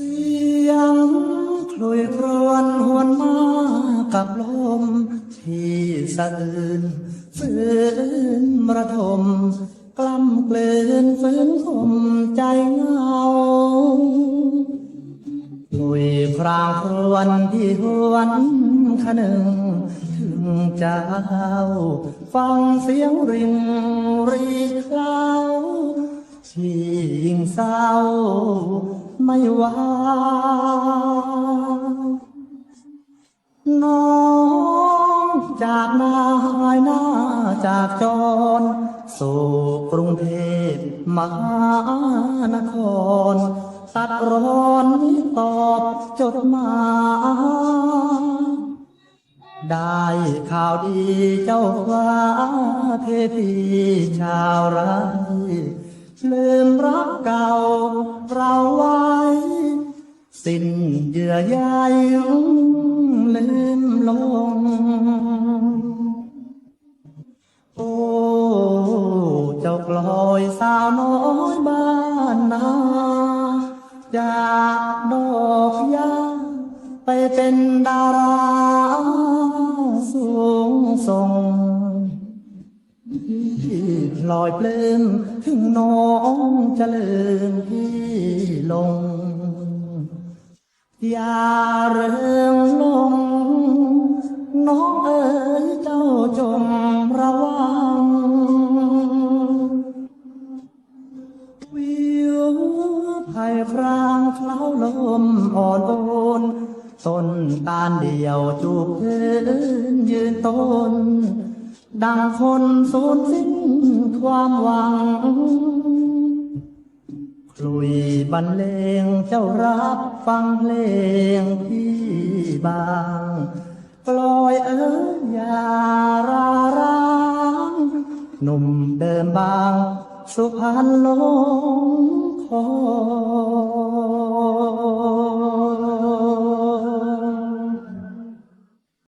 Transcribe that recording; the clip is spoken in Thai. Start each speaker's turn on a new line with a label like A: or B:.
A: สียงคลุยครวนหวนมากับลม ที่สะอื้นฝืนระทมกล้ำกลืนฝืนคมใจเงาลุยครางครวนที่หวนขนึงถึงเจ้า ฟังเสียงริงรีเคล้าที่ยิ่งเศร้า ไม่ว่าน้องจากนายหน้าจากจร สู่กรุงเทพมหานคร ตัดร้อนตอบจดหมายได้ข่าวดีเจ้าฟ้าเทพีชาวไรลืมรักเก่าเรา สิ้นเยื่อใยลืมลง โอ้ เจ้ากลอยสาวน้อยบ้านนาจากดอกยาไปเป็นดาราสูงส่งลอยปลื้มถึงน้องจะลืม อย่าเริงลง น้องเอ๋ยเจ้าจงระวัง วิวไผ่ครางเคล้าลมอ่อนโอนต้นตาลเดียวจูบพื้นยืนต้น ดังคนสูญสิ้นความหวัง ลุยบรรเลงเจ้ารับฟังเพลงพี่บางกลอยเอ๋ยอย่าราร้างหนุ่มเดิมบาง สุพรรณลงคอ